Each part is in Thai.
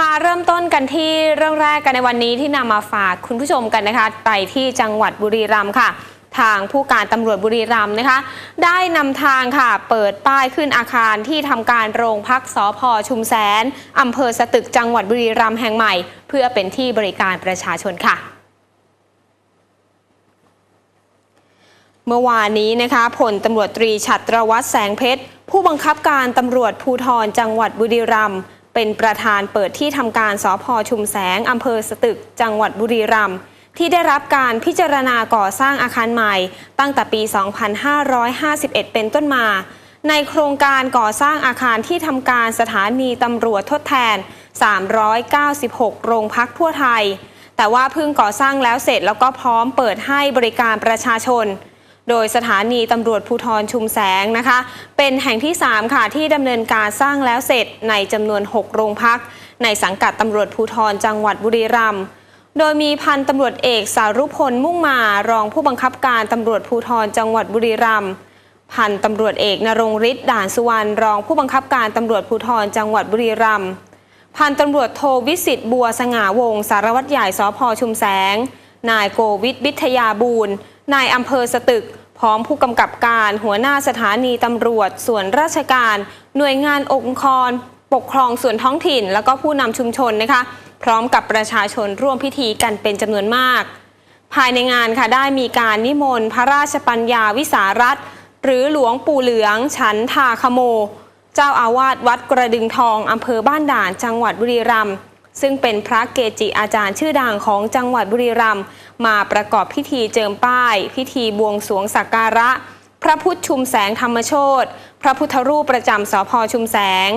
มาเริ่มต้นกันที่เรื่องแรกกันในวันนี้ที่นำมาฝากคุณผู้ชมกันนะคะ ไปที่จังหวัดบุรีรัมย์ค่ะทางผู้การตำรวจบุรีรัมย์นะคะ ได้นำทางค่ะเปิดป้ายขึ้นอาคารที่ทำการโรงพักสพชุมแสนอำเภอสตึกจังหวัดบุรีรัมย์แห่งใหม่ เพื่อเป็นที่บริการประชาชนค่ะเมื่อวานนี้นะคะผลตำรวจตรีชัตรวัฒแสงเพชร ผู้บังคับการตำรวจภูธรจังหวัดบุรีรัมย์ เป็นประธานเปิดที่ทำการสพชุมแสงอำเภอสตึก จังหวัดบุรีรัมย์ที่ได้รับการพิจารณาก่อสร้างอาคารใหม่ ตั้งแต่ปี 2551 เป็นต้นมา ในโครงการก่อสร้างอาคารที่ทำการสถานีตำรวจทดแทน 396 โรงพักทั่วไทย แต่ว่าเพิ่งก่อสร้างแล้วเสร็จแล้วก็พร้อมเปิดให้บริการประชาชน โดยสถานีตำรวจภูธรชุมแสงนะคะ เป็นแห่งที่ 3 ค่ะ ที่ดำเนินการสร้างแล้วเสร็จในจำนวน 6 โรงพัก ในสังกัดตำรวจภูธรจังหวัดบุรีรัมย์โดยมีพันตำรวจเอกสารุพลมุ่งมารองผู้บังคับการตำรวจภูธรจังหวัดบุรีรัมย์พันตำรวจเอกนรงฤทธิ์ด่านสุวรรณรองผู้บังคับการตำรวจภูธรจังหวัดบุรีรัมย์พันตำรวจโทวิสิตบัวสง่าวงศ์สารวัตรใหญ่สพชุมแสง นายโกวิทวิทยาบูรณ นายอำเภอสตึก พร้อมผู้กำกับการหัวหน้าสถานีตำรวจ ส่วนราชการ หน่วยงานองค์กรปกครองส่วนท้องถิ่น แล้วก็ผู้นำชุมชนนะคะ พร้อมกับประชาชนร่วมพิธีกันเป็นจำนวนมาก ภายในงานค่ะได้มีการนิมนต์พระราชปัญญาวิสารัตหรือหลวงปู่เหลือง ฉันทาคโม เจ้าอาวาสวัดกระดึงทองอำเภอบ้านด่านจังหวัดบุรีรัมย์ ซึ่งเป็นพระเกจิอาจารย์ชื่อดังของจังหวัดบุรีรัมย์มาประกอบพิธีเจิมป้าย พิธีบวงสรวงสักการะ พระพุทธชุมแสงธรรมโชตพระพุทธรูปประจำสพชุมแสง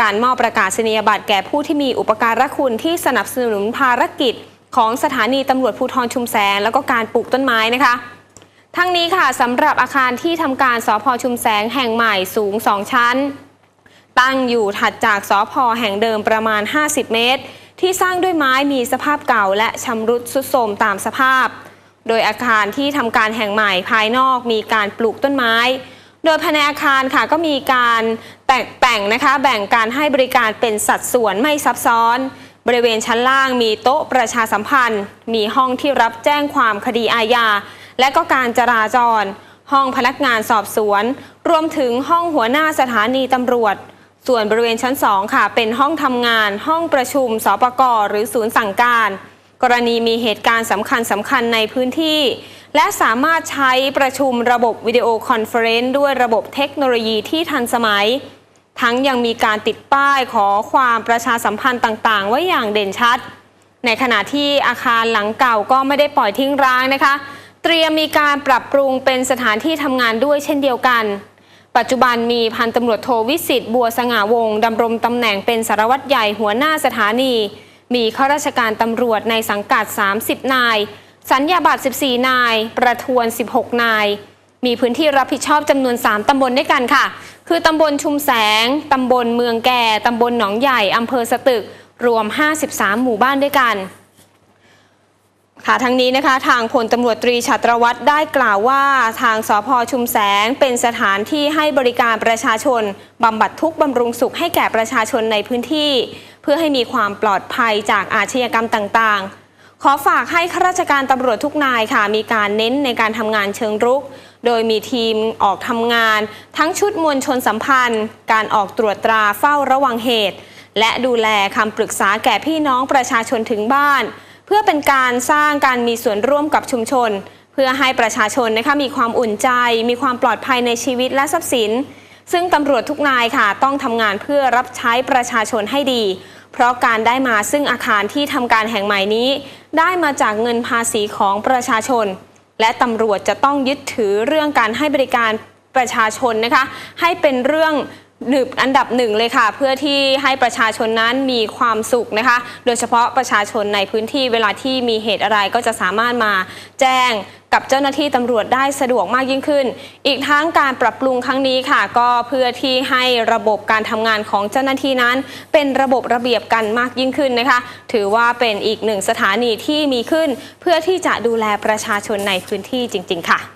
การมอบประกาศนียบัตรแก่ผู้ที่มีอุปการะคุณที่สนับสนุนภารกิจ ของสถานีตำรวจภูธรชุมแสง แล้วก็การปลูกต้นไม้นะคะทั้งนี้ค่ะสำหรับอาคารที่ทำการสพชุมแสงแห่งใหม่สูง 2 ชั้น ตั้งอยู่ถัดจากสพแห่งเดิมประมาณ 50 เมตร ที่สร้างด้วยไม้มีสภาพเก่าและชำรุดสุดโทรมตามสภาพ โดยอาคารที่ทำการแห่งใหม่ภายนอกมีการปลูกต้นไม้ โดยภายในอาคารค่ะก็มีการแต่งแต่งนะคะแบ่งการให้บริการเป็นสัดส่วนไม่ซับซ้อน บริเวณชั้นล่างมีโต๊ะประชาสัมพันธ์ มีห้องที่รับแจ้งความคดีอาญาและก็การจราจร ห้องพนักงานสอบสวน รวมถึงห้องหัวหน้าสถานีตำรวจ ส่วนบริเวณชั้น 2 ค่ะ เป็นห้องทำงาน ห้องประชุม สปกรหรือศูนย์สั่งการ กรณีมีเหตุการณ์สำคัญสำคัญในพื้นที่ และสามารถใช้ประชุมระบบวิดีโอคอนเฟอเรนซ์ด้วยระบบเทคโนโลยีที่ทันสมัย ทั้งยังมีการติดป้ายขอความประชาสัมพันธ์ต่างๆ ไว้อย่างเด่นชัด ในขณะที่อาคารหลังเก่าก็ไม่ได้ปล่อยทิ้งร้างนะคะ เตรียมมีการปรับปรุงเป็นสถานที่ทำงานด้วยเช่นเดียวกัน ปัจจุบันมีพันตำรวจโทวิสิตบัวสง่าวงดำรงตำแหน่งเป็นสารวัตรใหญ่หัวหน้าสถานี มีข้าราชการตำรวจในสังกัด 30 นาย สัญญาบัตร 14 นาย ประทวน 16 นาย มีพื้นที่รับผิดชอบจำนวน 3ตำบลด้วยกันค่ะ คือตำบลชุมแสงตำบลเมืองแก่ตำบลหนองใหญ่อำเภอสตึก รวม 53 หมู่บ้านด้วยกัน ค่ะทั้งนี้นะคะทางพลตำรวจตรีชัตรวัตรได้กล่าวว่า ทางสพชุมแสงเป็นสถานที่ให้บริการประชาชนบำบัดทุกข์บำรุงสุขให้แก่ประชาชนในพื้นที่ เพื่อให้มีความปลอดภัยจากอาชญากรรมต่างๆ ขอฝากให้ข้าราชการตำรวจทุกนายค่ะ มีการเน้นในการทำงานเชิงรุก โดยมีทีมออกทำงาน ทั้งชุดมวลชนสัมพันธ์ การออกตรวจตราเฝ้าระวังเหตุ และดูแลคำปรึกษาแก่พี่น้องประชาชนถึงบ้าน เพื่อเป็นการสร้างการมีส่วนร่วมกับชุมชน เพื่อให้ประชาชนนะคะมีความอุ่นใจ มีความปลอดภัยในชีวิตและทรัพย์สิน ซึ่งตำรวจทุกนายค่ะต้องทำงานเพื่อรับใช้ประชาชนให้ดี เพราะการได้มาซึ่งอาคารที่ทำการแห่งใหม่นี้ ได้มาจากเงินภาษีของประชาชน และตำรวจจะต้องยึดถือเรื่องการให้บริการประชาชนนะคะให้เป็นเรื่องหนึ่ง อันดับหนึ่งเลยค่ะ เพื่อที่ให้ประชาชนนั้นมีความสุขนะคะ โดยเฉพาะประชาชนในพื้นที่เวลาที่มีเหตุอะไรก็จะสามารถมาแจ้งกับเจ้าหน้าที่ตำรวจได้สะดวกมากยิ่งขึ้น อีกทั้งการปรับปรุงครั้งนี้ค่ะ ก็เพื่อที่ให้ระบบการทำงานของเจ้าหน้าที่นั้น เป็นระบบระเบียบกันมากยิ่งขึ้นนะคะ ถือว่าเป็นอีกหนึ่งสถานีที่มีขึ้น เพื่อที่จะดูแลประชาชนในพื้นที่จริง ๆ ค่ะ